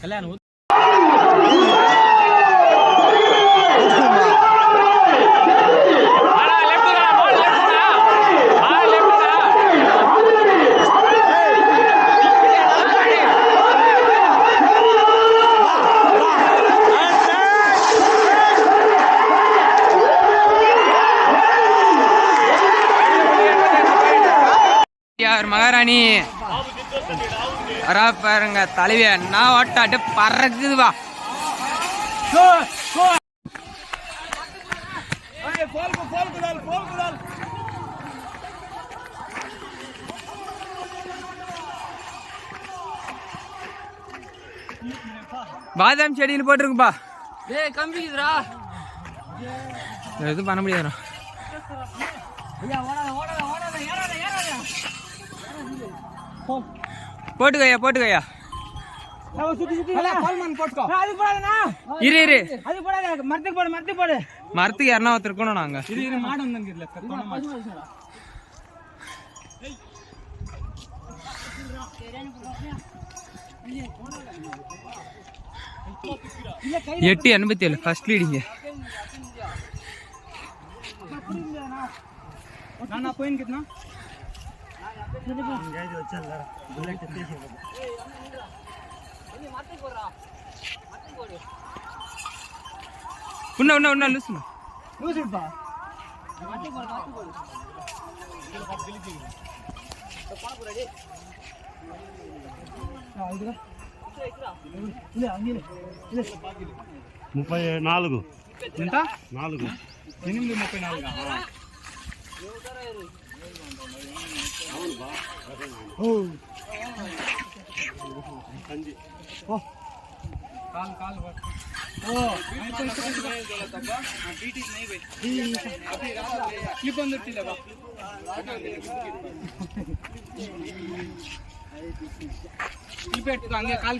కళ్యాణ్ யார் மகாராணி? வரா பாருங்க தலைவி நான் ஓட்டாட்டு பறக்குது வா. பாதாம் செடியில் போட்டிருக்குப்பா டேய் கம்பிக்குதுடா எதுவும் பண்ண முடியாதுடா. ஐயா ஓடாத ஓடாத ஓடாத ஏறாத. ஏறாத போட்டுக்கய்யா. போட்டுக்கய்யா சுத்தி சுத்தி கால்மன் போட்டுக்கோ. அது போடாதண்ணா. இரு இரு. அது போடாத மரத்துக்கு போடு மரத்துக்கு போடு. மரத்துக்கு ஒருத்தர் இருக்கணும் நாங்க. மாடு எட்டு எண்பத்தி ஏழு ஃபர்ஸ்ட் லீடிங்க நானா போயின்னு ఉన్నా ఉన్నా ఉన్నా లూసున్నా లూసుపా ముప్పై నాలుగు ఎంత నాలుగు ఎనిమిది ముప్పై నాలుగు ಕ್ಲಿಪ್ ಬಂದಿರ್ತಿಲ್ಲ ಬಾ ಕ್ಲಿಪ್ ಇಟ್ಟಿದ್ದು ಹಂಗೆ ಕಾಲ್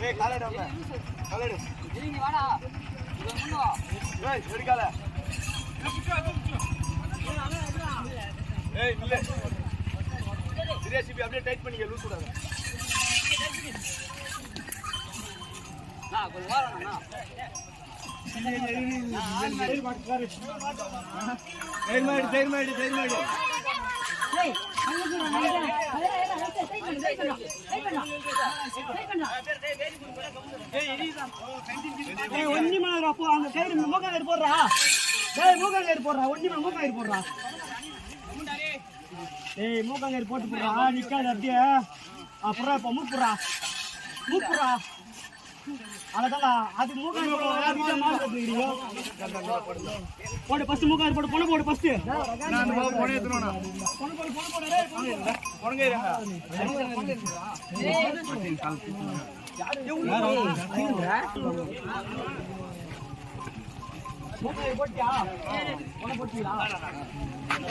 ஏய் காலையிட காலையிடு நீங்க வாடா. எடுக்காத ஏய் இல்லை சரியா சிபி அப்படியே டைட் பண்ணிக்க லூஸ் விடாத கொஞ்சம் வாரண்ணா தைரியமாயிடு தைரியமாயிடு தைரியமாயிடு ஒன்னி மணி போ அந்த கயிறு மூக்க போடுறா டேய் மூக்க கயிறு போடுறா ஒன்னி மணி மூக்க போடுறா. ஏய் மூக்க போட்டு போடுறா. நிக்காது அப்படியே அப்புறம் இப்போ மூக்குறா மூக்குறா அதான் அது மூக்க கயிறு போடுறா மாடு எடுத்துக்கிறீங்க போடு ஃபர்ஸ்ட் மூக்க கயிறு போடு பொண்ணு போடு பொண்ணு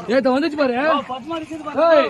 ஏத்த வந்துச்சு பாரு. ஏய்